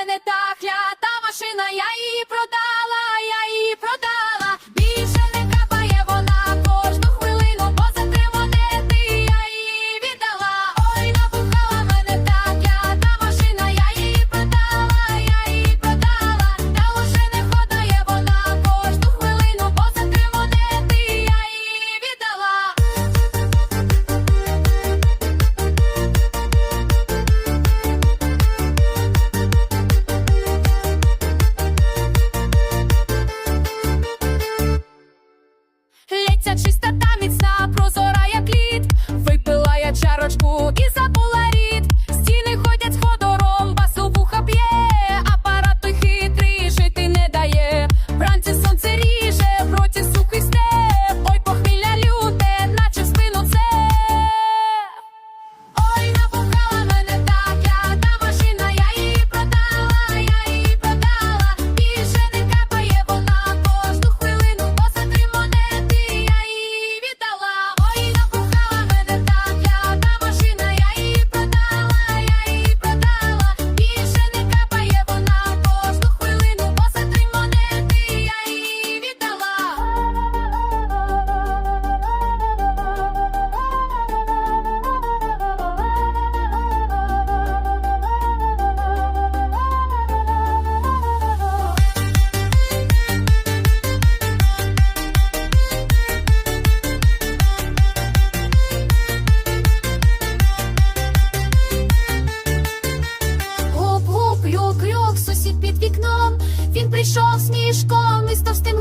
мене та клята машина, я її продала. Я Здається, чистота міцна, прозора, як лід, випила я чарочку і забула. Прийшов сніжком із товстим